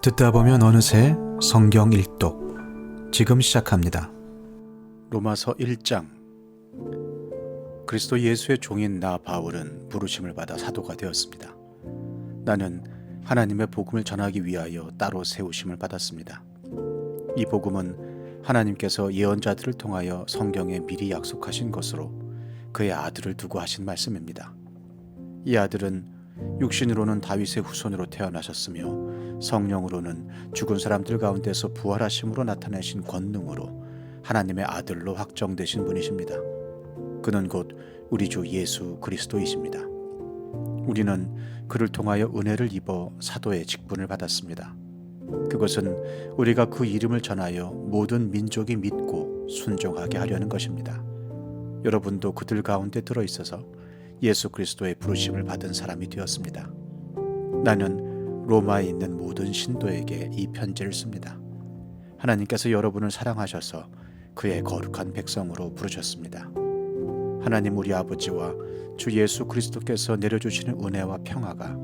듣다 보면 어느새 성경 일독 지금 시작합니다. 로마서 1장 그리스도 예수의 종인 나 바울은 부르심을 받아 사도가 되었습니다. 나는 하나님의 복음을 전하기 위하여 따로 세우심을 받았습니다. 이 복음은 하나님께서 예언자들을 통하여 성경에 미리 약속하신 것으로 그의 아들을 두고 하신 말씀입니다. 이 아들은 육신으로는 다윗의 후손으로 태어나셨으며 성령으로는 죽은 사람들 가운데서 부활하심으로 나타내신 권능으로 하나님의 아들로 확정되신 분이십니다. 그는 곧 우리 주 예수 그리스도이십니다. 우리는 그를 통하여 은혜를 입어 사도의 직분을 받았습니다. 그것은 우리가 그 이름을 전하여 모든 민족이 믿고 순종하게 하려는 것입니다. 여러분도 그들 가운데 들어 있어서 예수 그리스도의 부르심을 받은 사람이 되었습니다. 나는 로마에 있는 모든 신도에게 이 편지를 씁니다. 하나님께서 여러분을 사랑하셔서 그의 거룩한 백성으로 부르셨습니다. 하나님 우리 아버지와 주 예수 그리스도께서 내려주시는 은혜와 평화가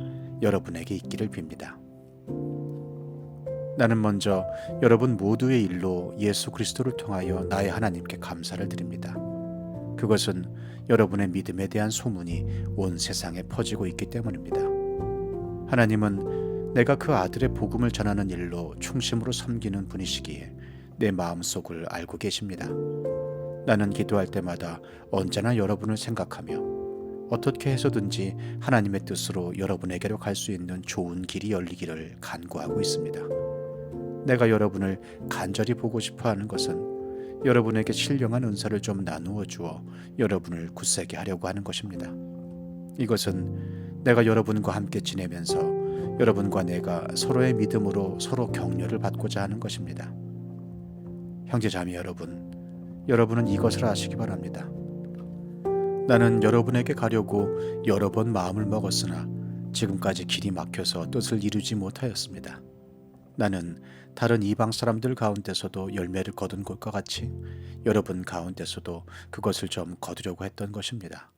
여러분에게 있기를 빕니다. 나는 먼저 여러분 모두의 일로 예수 그리스도를 통하여 나의 하나님께 감사를 드립니다. 그것은 여러분의 믿음에 대한 소문이 온 세상에 퍼지고 있기 때문입니다. 하나님은 내가 그 아들의 복음을 전하는 일로 충심으로 섬기는 분이시기에 내 마음속을 알고 계십니다. 나는 기도할 때마다 언제나 여러분을 생각하며 어떻게 해서든지 하나님의 뜻으로 여러분에게로 갈 수 있는 좋은 길이 열리기를 간구하고 있습니다. 내가 여러분을 간절히 보고 싶어 하는 것은 여러분에게 신령한 은사를 좀 나누어 주어 여러분을 굳세게 하려고 하는 것입니다. 이것은 내가 여러분과 함께 지내면서 여러분과 내가 서로의 믿음으로 서로 격려를 받고자 하는 것입니다. 형제 자매 여러분, 여러분은 이것을 아시기 바랍니다. 나는 여러분에게 가려고 여러 번 마음을 먹었으나 지금까지 길이 막혀서 뜻을 이루지 못하였습니다. 나는 다른 이방 사람들 가운데서도 열매를 거둔 것과 같이 여러분 가운데서도 그것을 좀 거두려고 했던 것입니다.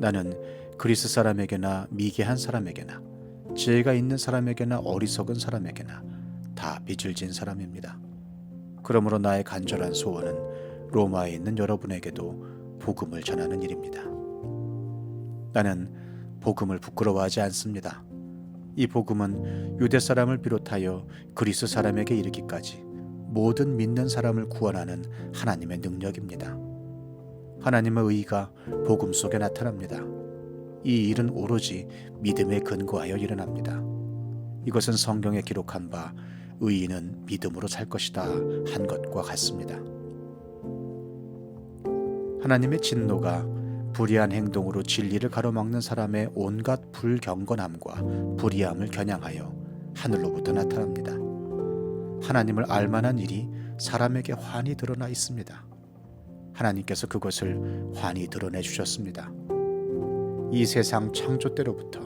나는 그리스 사람에게나 미개한 사람에게나 지혜가 있는 사람에게나 어리석은 사람에게나 다 빚을 진 사람입니다. 그러므로 나의 간절한 소원은 로마에 있는 여러분에게도 복음을 전하는 일입니다. 나는 복음을 부끄러워하지 않습니다. 이 복음은 유대 사람을 비롯하여 그리스 사람에게 이르기까지 모든 믿는 사람을 구원하는 하나님의 능력입니다. 하나님의 의가 복음 속에 나타납니다. 이 일은 오로지 믿음에 근거하여 일어납니다. 이것은 성경에 기록한 바 의인은 믿음으로 살 것이다 한 것과 같습니다. 하나님의 진노가 불의한 행동으로 진리를 가로막는 사람의 온갖 불경건함과 불의함을 겨냥하여 하늘로부터 나타납니다. 하나님을 알만한 일이 사람에게 환히 드러나 있습니다. 하나님께서 그것을 환히 드러내 주셨습니다. 이 세상 창조 때로부터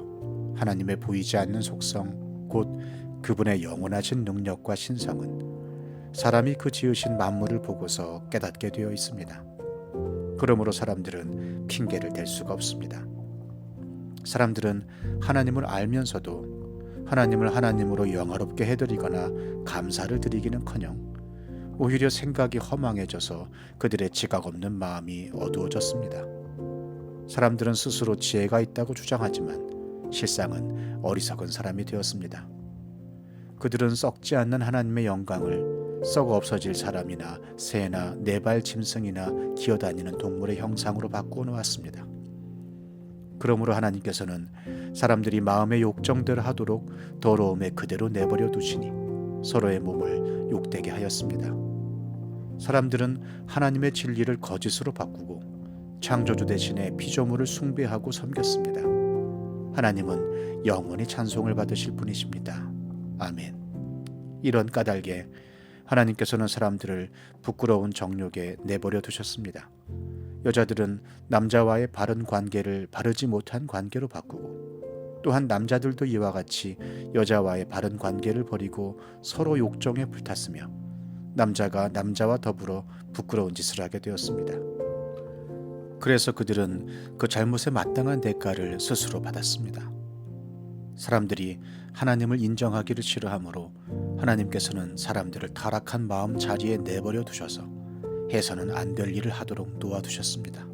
하나님의 보이지 않는 속성, 곧 그분의 영원하신 능력과 신성은 사람이 그 지으신 만물을 보고서 깨닫게 되어 있습니다. 그러므로 사람들은 핑계를 댈 수가 없습니다. 사람들은 하나님을 알면서도 하나님을 하나님으로 영화롭게 해드리거나 감사를 드리기는커녕 오히려 생각이 허망해져서 그들의 지각 없는 마음이 어두워졌습니다. 사람들은 스스로 지혜가 있다고 주장하지만 실상은 어리석은 사람이 되었습니다. 그들은 썩지 않는 하나님의 영광을 썩어 없어질 사람이나 새나 네발 짐승이나 기어다니는 동물의 형상으로 바꾸어 놓았습니다. 그러므로 하나님께서는 사람들이 마음의 욕정대로 하도록 더러움에 그대로 내버려 두시니 서로의 몸을 욕되게 하였습니다. 사람들은 하나님의 진리를 거짓으로 바꾸고 창조주 대신에 피조물을 숭배하고 섬겼습니다. 하나님은 영원히 찬송을 받으실 분이십니다. 아멘. 이런 까닭에 하나님께서는 사람들을 부끄러운 정욕에 내버려 두셨습니다. 여자들은 남자와의 바른 관계를 바르지 못한 관계로 바꾸고 또한 남자들도 이와 같이 여자와의 바른 관계를 버리고 서로 욕정에 불탔으며 남자가 남자와 더불어 부끄러운 짓을 하게 되었습니다. 그래서 그들은 그 잘못에 마땅한 대가를 스스로 받았습니다. 사람들이 하나님을 인정하기를 싫어하므로 하나님께서는 사람들을 타락한 마음 자리에 내버려 두셔서 해서는 안 될 일을 하도록 놓아두셨습니다.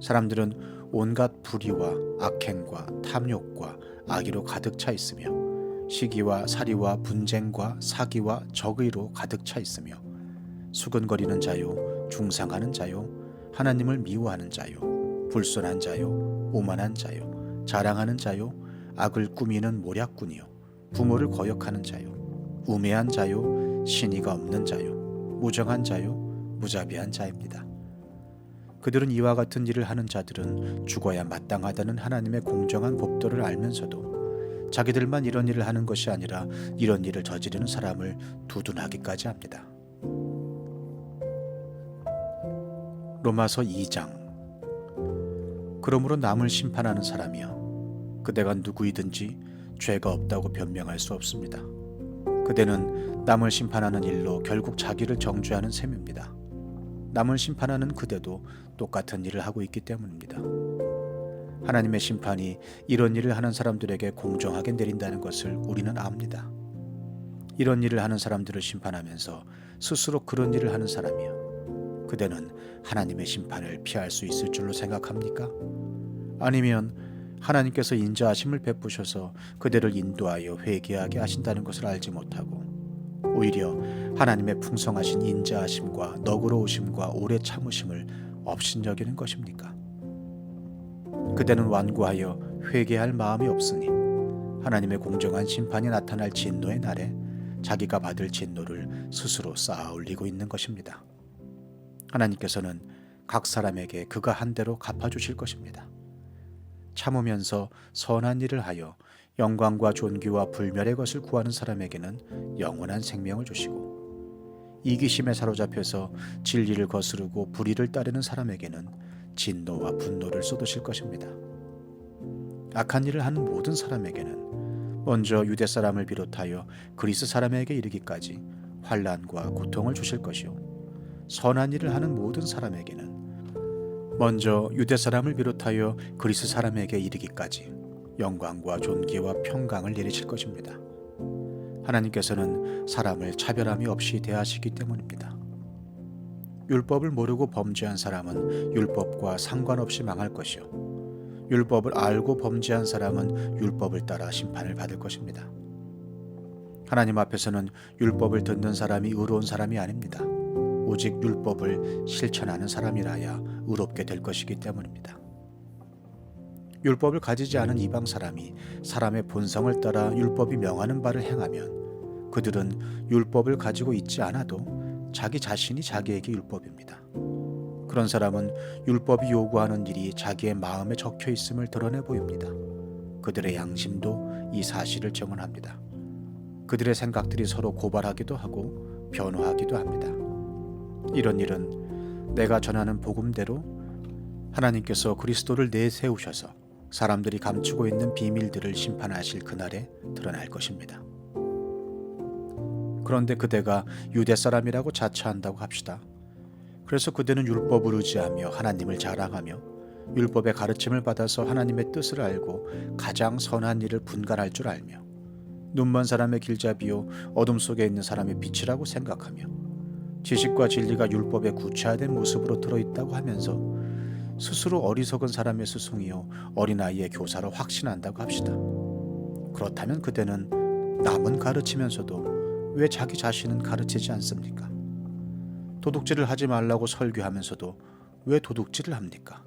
사람들은 온갖 불의와 악행과 탐욕과 악의로 가득 차 있으며 시기와 사리와 분쟁과 사기와 적의로 가득 차 있으며 수근거리는 자요 중상하는 자요 하나님을 미워하는 자요 불순한 자요 오만한 자요 자랑하는 자요 악을 꾸미는 모략꾼이요 부모를 거역하는 자요 우매한 자요 신의가 없는 자요 무정한 자요 무자비한 자입니다. 그들은 이와 같은 일을 하는 자들은 죽어야 마땅하다는 하나님의 공정한 법도를 알면서도 자기들만 이런 일을 하는 것이 아니라 이런 일을 저지르는 사람을 두둔하기까지 합니다. 로마서 2장 그러므로 남을 심판하는 사람이여 그대가 누구이든지 죄가 없다고 변명할 수 없습니다. 그대는 남을 심판하는 일로 결국 자기를 정죄하는 셈입니다. 남을 심판하는 그대도 똑같은 일을 하고 있기 때문입니다. 하나님의 심판이 이런 일을 하는 사람들에게 공정하게 내린다는 것을 우리는 압니다. 이런 일을 하는 사람들을 심판하면서 스스로 그런 일을 하는 사람이요. 그대는 하나님의 심판을 피할 수 있을 줄로 생각합니까? 아니면 하나님께서 인자하심을 베푸셔서 그대를 인도하여 회개하게 하신다는 것을 알지 못하고 오히려 하나님의 풍성하신 인자하심과 너그러우심과 오래 참으심을 업신여기는 것입니까? 그대는 완고하여 회개할 마음이 없으니 하나님의 공정한 심판이 나타날 진노의 날에 자기가 받을 진노를 스스로 쌓아 올리고 있는 것입니다. 하나님께서는 각 사람에게 그가 한 대로 갚아 주실 것입니다. 참으면서 선한 일을 하여 영광과 존귀와 불멸의 것을 구하는 사람에게는 영원한 생명을 주시고 이기심에 사로잡혀서 진리를 거스르고 불의를 따르는 사람에게는 진노와 분노를 쏟으실 것입니다. 악한 일을 하는 모든 사람에게는 먼저 유대 사람을 비롯하여 그리스 사람에게 이르기까지 환란과 고통을 주실 것이요 선한 일을 하는 모든 사람에게는 먼저 유대 사람을 비롯하여 그리스 사람에게 이르기까지 영광과 존귀와 평강을 내리실 것입니다. 하나님께서는 사람을 차별함이 없이 대하시기 때문입니다. 율법을 모르고 범죄한 사람은 율법과 상관없이 망할 것이요. 율법을 알고 범죄한 사람은 율법을 따라 심판을 받을 것입니다. 하나님 앞에서는 율법을 듣는 사람이 의로운 사람이 아닙니다. 오직 율법을 실천하는 사람이라야 의롭게 될 것이기 때문입니다. 율법을 가지지 않은 이방 사람이 사람의 본성을 따라 율법이 명하는 바를 행하면 그들은 율법을 가지고 있지 않아도 자기 자신이 자기에게 율법입니다. 그런 사람은 율법이 요구하는 일이 자기의 마음에 적혀 있음을 드러내 보입니다. 그들의 양심도 이 사실을 증언합니다. 그들의 생각들이 서로 고발하기도 하고 변화하기도 합니다. 이런 일은 내가 전하는 복음대로 하나님께서 그리스도를 내세우셔서 사람들이 감추고 있는 비밀들을 심판하실 그날에 드러날 것입니다. 그런데 그대가 유대 사람이라고 자처한다고 합시다. 그래서 그대는 율법을 의지하며 하나님을 자랑하며 율법의 가르침을 받아서 하나님의 뜻을 알고 가장 선한 일을 분간할 줄 알며 눈먼 사람의 길잡이요 어둠 속에 있는 사람의 빛이라고 생각하며 지식과 진리가 율법에 구체화된 모습으로 들어있다고 하면서 스스로 어리석은 사람의 스승이요 어린아이의 교사로 확신한다고 합시다. 그렇다면 그대는 남은 가르치면서도 왜 자기 자신은 가르치지 않습니까? 도둑질을 하지 말라고 설교하면서도 왜 도둑질을 합니까?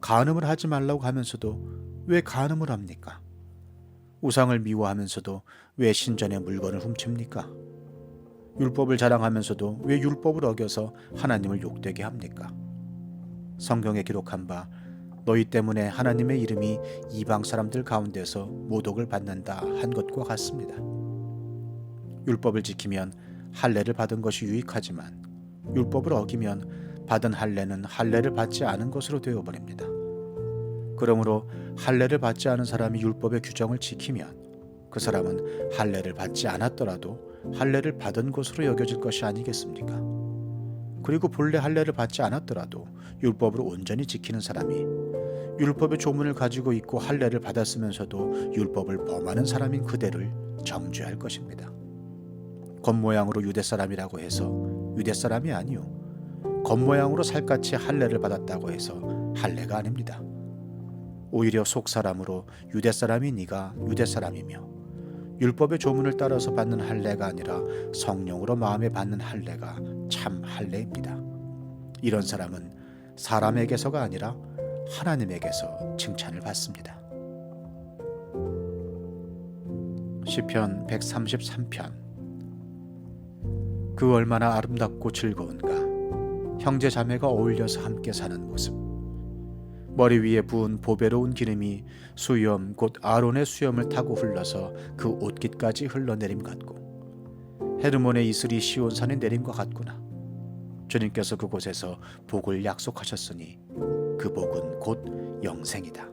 간음을 하지 말라고 하면서도 왜 간음을 합니까? 우상을 미워하면서도 왜 신전의 물건을 훔칩니까? 율법을 자랑하면서도 왜 율법을 어겨서 하나님을 욕되게 합니까? 성경에 기록한 바 너희 때문에 하나님의 이름이 이방 사람들 가운데서 모독을 받는다 한 것과 같습니다. 율법을 지키면 할례를 받은 것이 유익하지만 율법을 어기면 받은 할례는 할례를 받지 않은 것으로 되어 버립니다. 그러므로 할례를 받지 않은 사람이 율법의 규정을 지키면 그 사람은 할례를 받지 않았더라도 할례를 받은 것으로 여겨질 것이 아니겠습니까? 그리고 본래 할례를 받지 않았더라도 율법으로 온전히 지키는 사람이 율법의 조문을 가지고 있고 할례를 받았으면서도 율법을 범하는 사람인 그대를 정죄할 것입니다. 겉모양으로 유대 사람이라고 해서 유대 사람이 아니요. 겉모양으로 살같이 할례를 받았다고 해서 할례가 아닙니다. 오히려 속 사람으로 유대 사람이 네가 유대 사람이며 율법의 조문을 따라서 받는 할례가 아니라 성령으로 마음에 받는 할례가 참 할례입니다. 이런 사람은 사람에게서가 아니라 하나님에게서 칭찬을 받습니다. 시편 133편 그 얼마나 아름답고 즐거운가 형제 자매가 어울려서 함께 사는 모습 머리 위에 부은 보배로운 기름이 수염 곧 아론의 수염을 타고 흘러서 그 옷깃까지 흘러내림 같고 헤르몬의 이슬이 시온산에 내림과 같구나. 주님께서 그곳에서 복을 약속하셨으니 그 복은 곧 영생이다